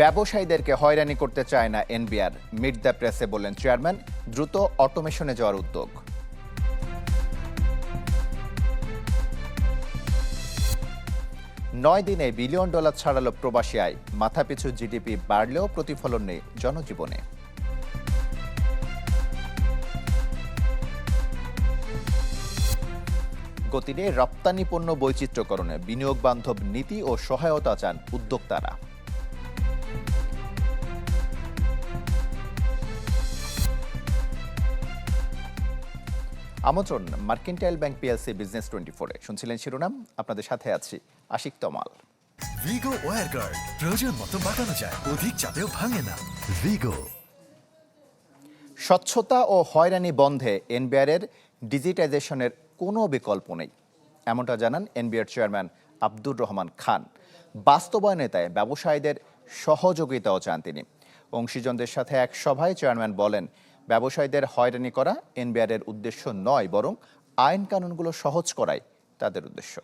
ব্যবসায়ীদেরকে হয়রানি করতে চায় না এনবিআর মিড দ্য প্রেসে বললেন চেয়ারম্যান, দ্রুত অটোমেশনে যাওয়ার উদ্যোগ। নয় দিনে বিলিয়ন ডলার ছাড়ালো প্রবাসী আয়, মাথাপিছু জিডিপি বাড়লেও প্রতিফলন নেই জনজীবনে। গতি নিয়ে রপ্তানি পণ্য বৈচিত্র্যকরণে বিনিয়োগ বান্ধব নীতি ও সহায়তা চান উদ্যোক্তারা। আমন্ত্রণ mercantile bank PLC business twenty ফোরে শুনছিলেন শিরোনাম আপনাদের সাথে আছি Ashiq Tamal. Vigo wire guard প্রয়োজন মতো বাঁকানো যায় অধিক চাপেও ভাঙে না। ভিগো স্বচ্ছতা ও হয়রানি বন্ধে এনবিআরের ডিজিটাইজেশনের কোনো বিকল্প নেই। এমনটা জানান এনবিআর চেয়ারম্যান আব্দুর রহমান খান। বাস্তবায়নে তাই ব্যবসায়ীদের সহযোগিতাও চান তিনি। অংশীজনদের সাথে এক সভায় চেয়ারম্যান বলেন ব্যবসায়ীদের হয়রানি করা এনবিআরের উদ্দেশ্য নয় বরং আইন কানুনগুলো সহজ করাই তাদের উদ্দেশ্য।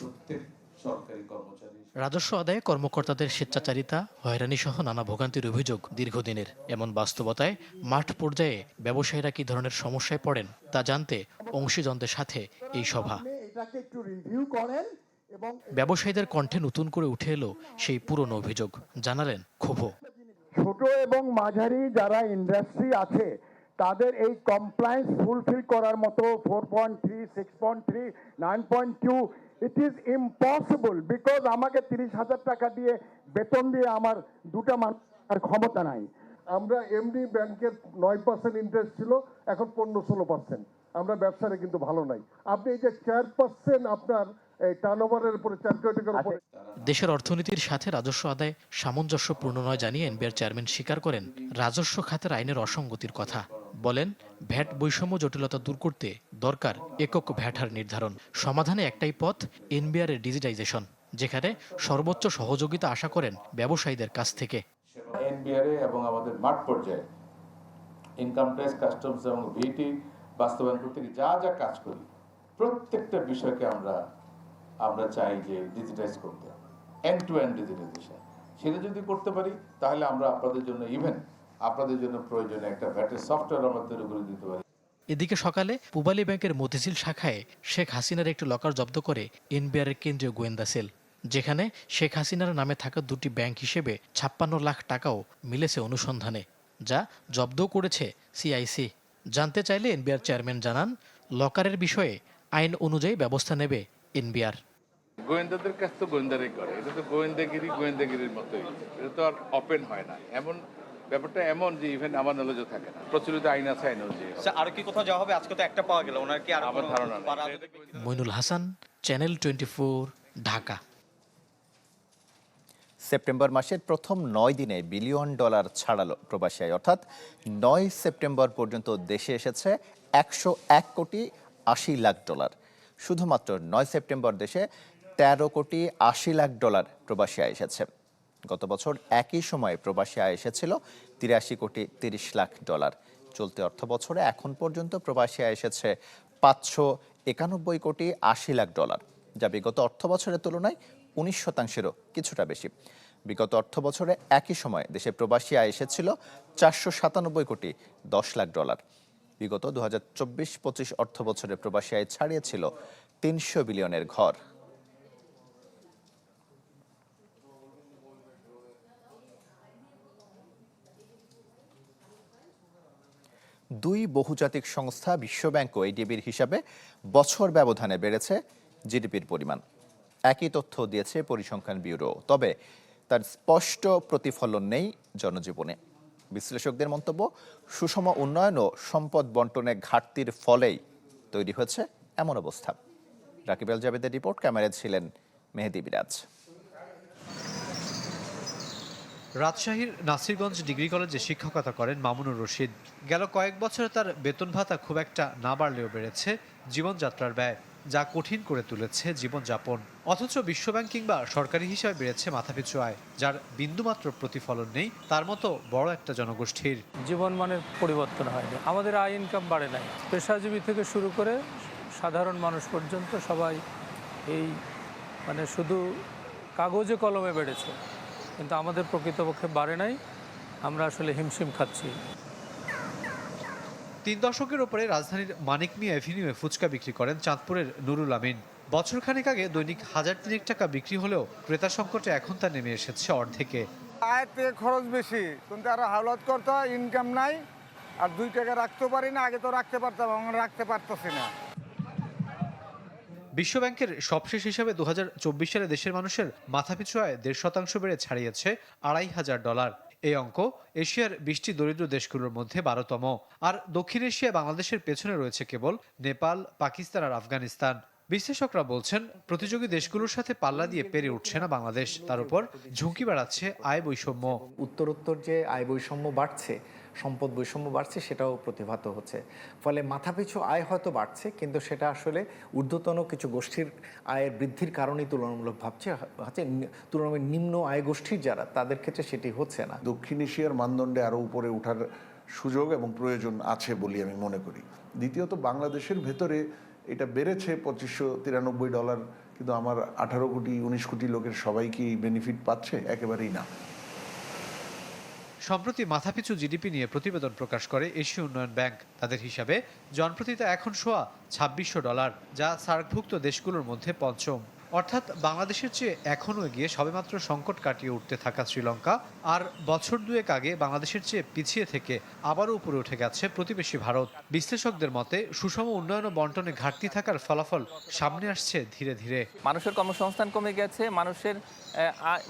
প্রত্যেক সরকারি কর্মচারী রাজস্ব আদায়ে কর্মকর্তাদের স্বেচ্ছাচারিতা হয়রানি সহ নানা ভোগান্তির অভিযোগ দীর্ঘদিনের। এমন বাস্তবতায় মাঠ পর্যায়ে ব্যবসায়ীরা কি ধরনের সমস্যায় পড়েন তা জানতে অংশীজনদের সাথে এই সভা। ব্যবসায়ীদের কণ্ঠে নতুন করে উঠে এলো সেই পুরনো অভিযোগ জানালেন ক্ষোভও ছোট এবং মাঝারি যারা ইন্ডাস্ট্রি আছে, তাদের এই কমপ্লায়েন্স ফুলফিল করার মতো four point three six point three nine point two it is impossible because আমাকে তিরিশ হাজার টাকা দিয়ে বেতন দিয়ে আমার দুটা মানুষের ক্ষমতা নাই। আমরা এমডি ব্যাংকের নয় পার্সেন্ট ইন্টারেস্ট ছিল, এখন পনেরো ষোলো পার্সেন্ট আমরা ব্যবসাটা কিন্তু ভালো নাই। আপনি এই যে চার পার্সেন্ট আপনার উপরে দেশের অর্থনীতির সাথে রাজস্ব আদায় সামঞ্জস্যপূর্ণ নয় জানিয়ে এনবিআর চেয়ারম্যান স্বীকার করেন রাজস্ব খাতের আইনের অসঙ্গতির কথা। বলেন ভ্যাট বৈষম্য জটিলতা দূর করতে দরকার একক ভ্যাট হার নির্ধারণ। সমাধানে একটাই পথ এনবিআর এর ডিজিটাইজেশন যেখানে সর্বোচ্চ সহযোগিতা আশা করেন ব্যবসায়ীদের কাছ থেকে। এনবিআরএ এবং আমাদের মাঠ পর্যায়ে ইনকাম ট্যাক্স কাস্টমস এবং ভিটি বাস্তবায়ন করতে যা যা কাজ করি প্রত্যেকটা বিষয়কে আমরা আমরা চাই যে ডিজিটাইজ করতে। এন্ড টু এন্ড ডিজিটাইজেশন সেটা যদি করতে পারি, তাহলে আমরা আপনাদের জন্য ইভেন আপনাদের জন্য প্রয়োজনে একটা ভ্যাটের সফটওয়্যার আমরা তৈরি করে দিতে পারি। এদিকে সকালে পুবালী ব্যাংকের মতিঝিল শাখায় শেখ হাসিনার একটি লকার জব্দ করে এনবিআর এর কেন্দ্রীয় গোয়েন্দা সেল, যেখানে শেখ হাসিনার নামে থাকা দুটি ব্যাংক হিসেবে ছাপ্পান্ন লাখ টাকাও মিলেছে অনুসন্ধানে, যা জব্দও করেছে সিআইসি। জানতে চাইলে এনবিআর চেয়ারম্যান জানান, লকারের বিষয়ে আইন অনুযায়ী ব্যবস্থা নেবে এনবিআর। গোয়েন্দাদের কাছ তো গোয়েন্দারাই করে। এটা তো গোয়েন্দাগিরি গোয়েন্দাগিরির মতোই। এটা তো আর ওপেন হয় না। এমন ব্যাপারটা এমন যে ইভেন আমার নলেজও থাকে না। প্রচলিত আইন আছে আইন অনুযায়ী হয়। স্যার আরও কি কোথাও যাওয়া হবে? আজকে তো একটা পাওয়া গেল। ওনার কি আর আমার ধারণা Moinul Hasan channel twenty Dhaka. September মাসের প্রথম নয় দিনে বিলিয়ন ডলার ছাড়ালো প্রবাসী আয়। অর্থাৎ নয় সেপ্টেম্বর পর্যন্ত দেশে এসেছে একশো এক কোটি আশি লাখ ডলার। শুধুমাত্র নয় সেপ্টেম্বর দেশে তেরো কোটি আশি লাখ ডলার প্রবাসী আয় এসেছে। গত বছর একই সময়ে প্রবাসী আয় এসেছিল তিরাশি কোটি তিরিশ লাখ ডলার। চলতি অর্থ বছরে এখন পর্যন্ত প্রবাসী আয় এসেছে পাঁচশো একানব্বই কোটি আশি লাখ ডলার, যা বিগত অর্থ বছরের তুলনায় উনিশ শতাংশেরও কিছুটা বেশি। বিগত অর্থ বছরে একই সময়ে দেশে প্রবাসী আয় এসেছিল চারশো সাতানব্বই কোটি দশ লাখ ডলার। বিগত দু হাজার চব্বিশ পঁচিশ অর্থ বছরে প্রবাসী আয় ছাড়িয়েছিল তিনশো বিলিয়নের ঘর। দুই বহুজাতিক সংস্থা বিশ্বব্যাংক ও এডিবির হিসাবে বছর ব্যবধানে বেড়েছে জিডিপির পরিমাণ। একই তথ্য দিয়েছে পরিসংখ্যান ব্যুরো, তবে তার স্পষ্ট প্রতিফলন নেই জনজীবনে। বিশ্লেষকদের মন্তব্য, সুষম উন্নয়ন ও সম্পদ বন্টনে ঘাটতির ফলেই তৈরি হয়েছে এমন অবস্থা। রাকিব আল জাবেদের রিপোর্ট, ক্যামেরায় ছিলেন মেহেদি বিরাজ। রাজশাহীর নাসিরগঞ্জ ডিগ্রি কলেজে শিক্ষকতা করেন মামুনুর রশিদ। গেল কয়েক বছরে তার বেতন ভাতা খুব একটা না বাড়লেও বেড়েছে জীবনযাত্রার ব্যয়। যা কঠিন করে তুলেছে জীবনযাপন। অথচ বিশ্বব্যাংক কিংবা সরকারি হিসাবে বেড়েছে মাথাপিছু আয়, যার বিন্দুমাত্র প্রতিফলন নেই, তার মতো বড় একটা জনগোষ্ঠীর। জীবনমানের পরিবর্তন হয়নি আমাদের আয় ইনকাম বাড়ে নাই। পেশাজীবী থেকে শুরু করে সাধারণ মানুষ পর্যন্ত সবাই এই মানে শুধু কাগজে কলমে বেড়েছে। কিন্তু আমাদের প্রকৃতপক্ষে বাড়ে নাই। আমরা আসলে হিমশিম খাচ্ছি। তিন দশকের ওপরে রাজধানীর মানিক মিয়া এভিনিউয়ে ফুচকা বিক্রি করেন চাঁদপুরের নুরুল আমিন। বছরখানেক আগে দৈনিক হাজার তিনেক টাকা বিক্রি হলেও ক্রেতা সংকটে এখন তা নেমে এসেছে অর্ধেকে। আয়ের থেকে খরচ বেশি কিন্তু আর হাওলাত করতে হয় ইনকাম নাই আর দুই টাকা রাখতে পারি না আগে তো রাখতে পারতাম এখন রাখতে পারতেছি না। বিশ্বব্যাংকের সবশেষ হিসাবে দু হাজার চব্বিশ সালে দেশের মানুষের মাথাপিছু আয় দেড় শতাংশ বেড়ে ছাড়িয়েছে আড়াই হাজার ডলার। এই অঙ্ক এশিয়ার বিশটি দরিদ্র দেশগুলোর মধ্যে বারোতম। আর দক্ষিণ এশিয়া বাংলাদেশের পেছনে রয়েছে কেবল নেপাল, পাকিস্তান আর আফগানিস্তান। বিশ্লেষকরা বলছেন প্রতিযোগী দেশগুলোর সাথে পাল্লা দিয়ে পেরে উঠছে না বাংলাদেশ। তার উপর ঝুঁকি বাড়াচ্ছে আয় বৈষম্য। উত্তরোত্তর যে আয় বৈষম্য বাড়ছে সম্পদ বৈষম্য বাড়ছে সেটাও প্রতিভাত হচ্ছে। ফলে মাথাপিছু আয় হয়তো বাড়ছে কিন্তু সেটা আসলে ঊর্ধ্বতন কিছু গোষ্ঠীর আয়ের বৃদ্ধির কারণেই তুলনামূলক ভাবছে। হচ্ছে তুলনামূলক নিম্ন আয় গোষ্ঠীর যারা তাদের ক্ষেত্রে সেটি হচ্ছে না। দক্ষিণ এশিয়ার মানদণ্ডে আরও উপরে ওঠার সুযোগ এবং প্রয়োজন আছে বলে আমি মনে করি। দ্বিতীয়ত বাংলাদেশের ভেতরে এটা বেড়েছে পঁচিশশো তিরানব্বই ডলার, কিন্তু আমার আঠারো কোটি, উনিশ কোটি লোকের সবাই কি বেনিফিট পাচ্ছে, একেবারেই না। সম্প্রতি মাথাপিছু জিডিপি নিয়ে প্রতিবেদন প্রকাশ করে এশীয় উন্নয়ন ব্যাংক। তাদের হিসাবে জনপ্রতিতা এখন শোয়া ছাব্বিশশো ডলার, যা সার্কভুক্ত দেশগুলোর মধ্যে পঞ্চম। অর্থাৎ বাংলাদেশের চেয়ে এখনও এগিয়ে সবেমাত্র সংকট কাটিয়ে উঠতে থাকা শ্রীলঙ্কা, আর বছর দুয়েক আগে বাংলাদেশের চেয়ে পিছিয়ে থেকে আবারও উপরে উঠে গেছে প্রতিবেশী ভারত। বিশ্লেষকদের মতে, সুষম উন্নয়ন বন্টনে ঘাটতি থাকার ফলাফল সামনে আসছে ধীরে ধীরে। মানুষের কর্মসংস্থান কমে গেছে, মানুষের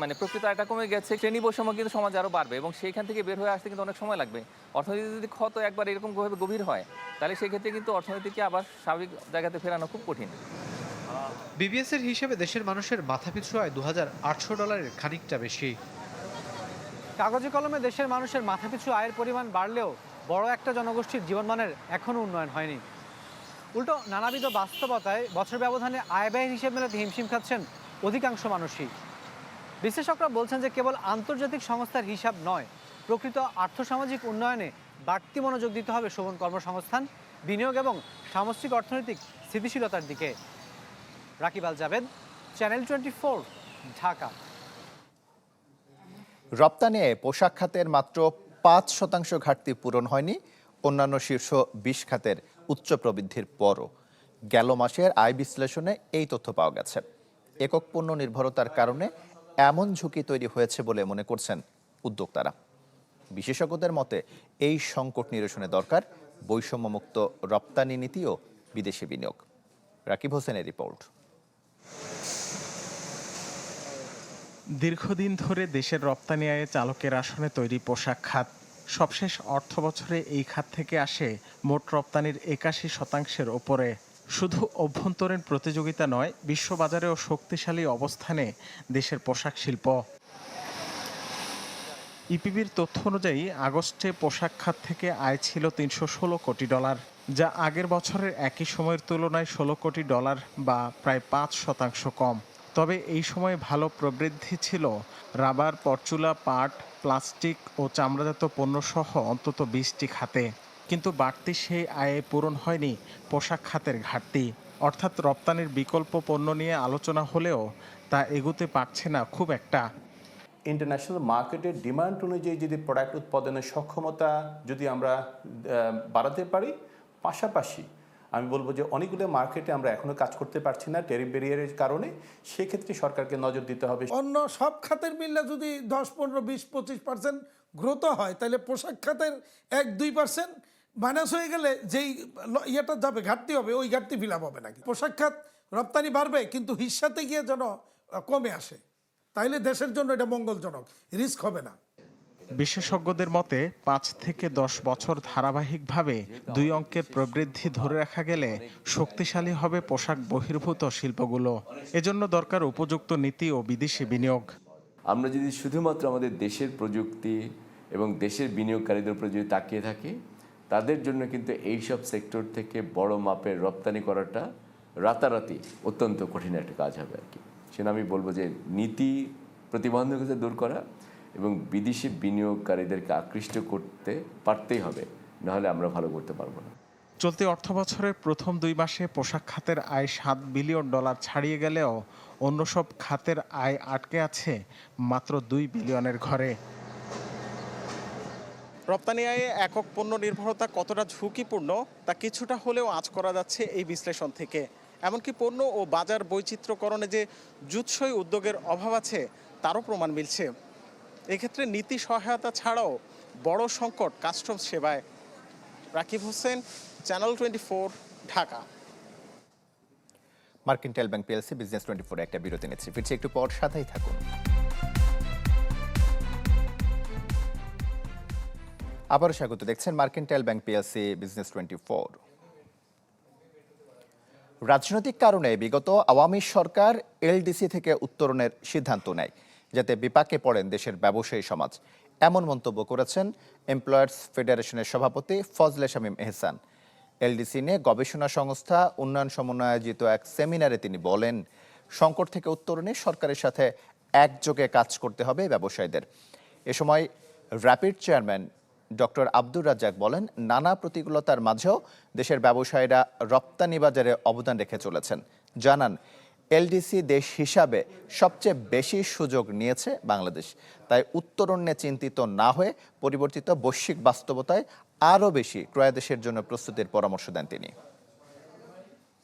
মানে প্রকৃত আয়টা কমে গেছে, শ্রেণি বৈষম্য কিন্তু সমাজ আরও বাড়বে এবং সেইখান থেকে বের হয়ে আসতে কিন্তু অনেক সময় লাগবে। অর্থনীতি যদি ক্ষত একবার এরকমভাবে গভীর হয়, তাহলে সেক্ষেত্রে কিন্তু অর্থনীতিকে আবার স্বাভাবিক জায়গাতে ফেরানো খুব কঠিন। বিবিএস এর হিসেবে দেশের মানুষের মাথাপিছু আয় দু ডলারের খানিকটা বেশি। কাগজে কলমে দেশের মানুষের মাথাপিছু আয়ের পরিমাণ বাড়লেও বড় একটা জনগোষ্ঠীর জীবনমানের এখনও উন্নয়ন হয়নি। উল্টো নানাবিধ বাস্তবতায় বছর ব্যবধানে আয় ব্যয়ের হিসেব মেলাতে হিমশিম খাচ্ছেন অধিকাংশ মানুষই। বিশ্লেষকরা বলছেন যে কেবল আন্তর্জাতিক সংস্থার হিসাব নয়, প্রকৃত আর্থসামাজিক উন্নয়নে বাড়তি মনোযোগ দিতে হবে শোভন কর্মসংস্থান, বিনিয়োগ এবং সামষ্টিক অর্থনৈতিক স্থিতিশীলতার দিকে। Rakib Al Javed channel twenty Dhaka. রপ্তানিয়ে পোশাক খাতের মাত্র পাঁচ শতাংশ ঘাটতি পূরণ হয়নি, অন্যান্য শীর্ষ বিশ খাতের উচ্চ প্রবৃদ্ধির পরও। গেল মাসের আয় বিশ্লেষণে এই তথ্য পাওয়া গেছে। একক পণ্য নির্ভরতার কারণে এমন ঝুঁকি তৈরি হয়েছে বলে মনে করছেন উদ্যোক্তারা। বিশেষজ্ঞদের মতে, এই সংকট নিরসনে দরকার বৈষম্যমুক্ত রপ্তানি নীতি ও বিদেশি বিনিয়োগ। রাকিব হোসেনের রিপোর্ট। দীর্ঘদিন ধরে দেশের রপ্তানি আয়ে চালকের আসনে তৈরি পোশাক খাত। সবশেষ অর্থ বছরে এই খাত থেকে আসে মোট রপ্তানির একাশি শতাংশের ওপরে। শুধু অভ্যন্তরীণ প্রতিযোগিতা নয়, বিশ্ববাজারেও শক্তিশালী অবস্থানে দেশের পোশাক শিল্প। ইপিবির তথ্য অনুযায়ী, আগস্টে পোশাক খাত থেকে আয় ছিল তিনশো ষোলো কোটি ডলার, যা আগের বছরের একই সময়ের তুলনায় ষোলো কোটি ডলার বা প্রায় পাঁচ শতাংশ কম। তবে এই সময় ভালো প্রবৃদ্ধি ছিল। রাবার, পরচুলা, পাট, প্লাস্টিক ও চামড়াজাত পণ্যসহ অন্তত বিশটি খাতে। কিন্তু বাড়তি সেই আয়ে পূরণ হয়নি পোশাক খাতের ঘাটতি। অর্থাৎ রপ্তানির বিকল্প পণ্য নিয়ে আলোচনা হলেও তা এগুতে পারছে না খুব একটা। ইন্টারন্যাশনাল মার্কেটের ডিমান্ড অনুযায়ী যদি প্রোডাক্ট উৎপাদনের সক্ষমতা যদি আমরা বাড়াতে পারি, পাশাপাশি আমি বলব যে অনেকগুলো মার্কেটে আমরা এখনও কাজ করতে পারছি না টেরিফ ব্যারিয়ারের কারণে, সেক্ষেত্রে সরকারকে নজর দিতে হবে। অন্য সব খাতের মিললে যদি দশ, পনেরো, বিশ, পঁচিশ পার্সেন্ট গ্রোথ হয়, তাহলে পোশাক খাতের এক, দুই পার্সেন্ট মাইনাস হয়ে গেলে যেই ইয়েটা যাবে, ঘাটতি হবে, ওই ঘাটতি ফিল হবে নাকি? পোশাক খাত রপ্তানি বাড়বে, কিন্তু হিসাতে গিয়ে যেন কমে আসে, তাইলে দেশের জন্য এটা মঙ্গলজনক রিস্ক হবে না। বিশেষজ্ঞদের মতে, পাঁচ থেকে দশ বছর ধারাবাহিকভাবে দুই অঙ্কের প্রবৃদ্ধি ধরে রাখা গেলে শক্তিশালী হবে পোশাক বহির্ভূত শিল্পগুলো। এজন্য দরকার উপযুক্ত নীতি ও বিদেশি বিনিয়োগ। আমরা যদি শুধুমাত্র আমাদের দেশের প্রযুক্তি এবং দেশের বিনিয়োগকারীদের উপর যদি তাকিয়ে থাকি, তাদের জন্য কিন্তু এইসব সেক্টর থেকে বড় মাপের রপ্তানি করাটা রাতারাতি অত্যন্ত কঠিন একটা কাজ হবে আর কি। সেটা আমি বলব যে নীতি প্রতিবন্ধকতা দূর করা এবং বিদেশি বিনিয়োগকারীদেরকে আকৃষ্ট করতে পারতেই হবে, নাহলে আমরা ভালো করতে পারব না। চলতি অর্থবছরের প্রথম দুই মাসে পোশাক খাতের আয় সাত বিলিয়ন ডলার ছাড়িয়ে গেলেও অন্য সব খাতের আয় আটকে আছে মাত্র দুই বিলিয়নের ঘরে। রপ্তানি আয়ে একক পণ্য নির্ভরতা কতটা ঝুঁকিপূর্ণ, তা কিছুটা হলেও আজ করা যাচ্ছে এই বিশ্লেষণ থেকে। এমনকি পণ্য ও বাজার বৈচিত্র্যকরণে যে জুৎসই উদ্যোগের অভাব আছে, তারও প্রমাণ মিলছে। এক্ষেত্রে নীতি সহায়তা ছাড়াও বড় সংকট কাস্টমস সেবায়। Rakib Hossain channel twenty four Dhaka mercantile bank PLC, business twenty four একটা বিরতি নিচ্ছি। ফিরছি একটু পর, সাথেই থাকুন। আবারও স্বাগত, দেখছেন mercantile bank PLC, business twenty four রাজনৈতিক কারণে বিগত আওয়ামী সরকার এলডিসি থেকে উত্তরণের সিদ্ধান্ত নেয়। যাতে বিপাকে পড়েন দেশের ব্যবসায়ী সমাজ। এমন মন্তব্য করেছেন এমপ্লয়ার্স ফেডারেশনের সভাপতি ফজলে শামীম এহসান। এলডিসি নিয়ে গবেষণা সংস্থা উন্নয়ন সমন্বয় আয়োজিত এক সেমিনারে তিনি বলেন, সংকট থেকে উত্তরণে সরকারের সাথে একযোগে কাজ করতে হবে ব্যবসায়ীদের। এ সময় RAPID chairman doctor Abdur Razzaque বলেন, নানা প্রতিকূলতার মাঝেও দেশের ব্যবসায়ীরা রপ্তানি বাজারে অবদান রেখে চলেছেন। জানান এলডিসি দেশ হিসাবে সবচেয়ে বেশি সুযোগ নিয়েছে বাংলাদেশ। তাই উত্তরণে চিন্তিত না হয়ে পরিবর্তিত বৈশ্বিক বাস্তবতায় আরও বেশি ক্রয়াদেশের জন্য প্রস্তুতির পরামর্শ দেন তিনি।